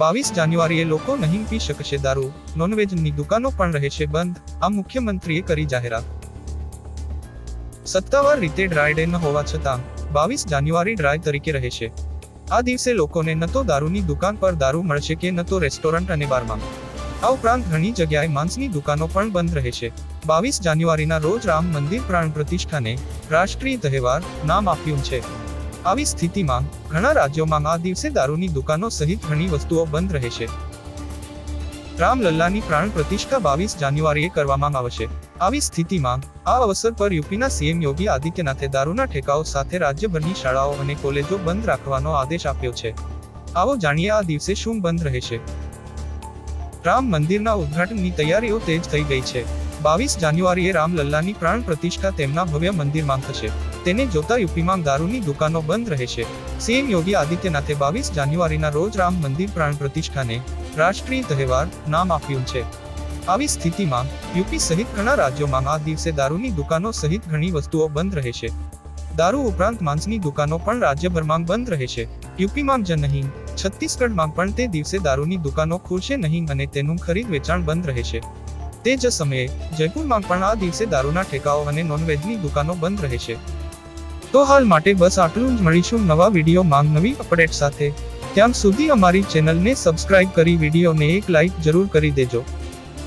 બાવીસ જાન્યુઆરીએ લોકો નહીં પી શકશે દારૂ. નોનવેજની દુકાનો પણ રહેશે બંધ આ મુખ્યમંત્રીએ કરી જાહેરાત. સત્તાવાર રીતે ડ્રાય ડે ન હોવા છતાં, બાવીસ જાન્યુઆરી ડ્રાય તરીકે રહેશે. આ દિવસે લોકોને ન તો દારૂની દુકાન પર દારૂ મળશે કે ન તો રેસ્ટોરન્ટ અને બારમાં. આ ઉપરાંત ઘણી જગ્યાએ માંસની દુકાનો પણ બંધ રહેશે. બાવીસ જાન્યુઆરીના રોજ રામ મંદિર પ્રાણ પ્રતિષ્ઠાને રાષ્ટ્રીય તહેવાર નામ આપ્યું છે. આવી સ્થિતિમાં ઘણા રાજ્યોમાં આ દિવસે દારૂની દુકાનો સહિત ઘણી વસ્તુઓ બંધ રહેશે. રામલલ્લાની પ્રાણ પ્રતિષ્ઠા બાવીસ જાન્યુઆરીએ કરવામાં આવશે. આવી સ્થિતિમાં આ અવસર પર યુપીના સીએમ યોગી આદિત્યનાથે દારૂના ઠેકાઓ સાથે રાજ્યભરની શાળાઓ અને કોલેજો બંધ રાખવાનો આદેશ આપ્યો છે. આવો જાણીએ આ દિવસે શું બંધ રહેશે. રામ મંદિરના ઉદ્ઘાટનની તૈયારીઓ તેજ થઈ ગઈ છે. બાવીસ જાન્યુઆરીએ રામલલ્લાની પ્રાણ પ્રતિષ્ઠા તેમના ભવ્ય મંદિરમાં થશે. તેને જોતા યુપીમાં દારૂની દુકાનો બંધ રહેશે. સીએમ યોગી આદિત્યનાથે બાવીસ જાન્યુઆરીના રોજ રામ મંદિર પ્રાણ પ્રતિષ્ઠાને રાષ્ટ્રીય તહેવાર નામ આપ્યું છે. આવી સ્થિતિમાં યુપી સહિત ઘણા રાજ્યોમાં આ દિવસે દારૂની દુકાનો સહિત ઘણી વસ્તુઓ બંધ રહેશે. દારૂ ઉપરાંત માંસની દુકાનો પણ રાજ્યભરમાં બંધ રહેશે. યુપીમાં જ નહીં, છત્તીસગઢમાં પણ તે દિવસે દારૂની દુકાનો ખુલશે નહીં અને તેનું ખરીદ વેચાણ બંધ રહેશે. તે જ સમયે જયપુરમાં પણ આ દિવસે દારૂના ઠેકાઓ અને નોનવેજની દુકાનો બંધ રહેશે તો હાલ માટે બસ આટલું જ. મળીશું નવા વીડિયો માંગ નવી અપડેટ સાથે. ત્યાં સુધી અમારી ચેનલને સબસ્ક્રાઇબ કરી, વિડીયોને એક લાઇક જરૂર કરી દેજો.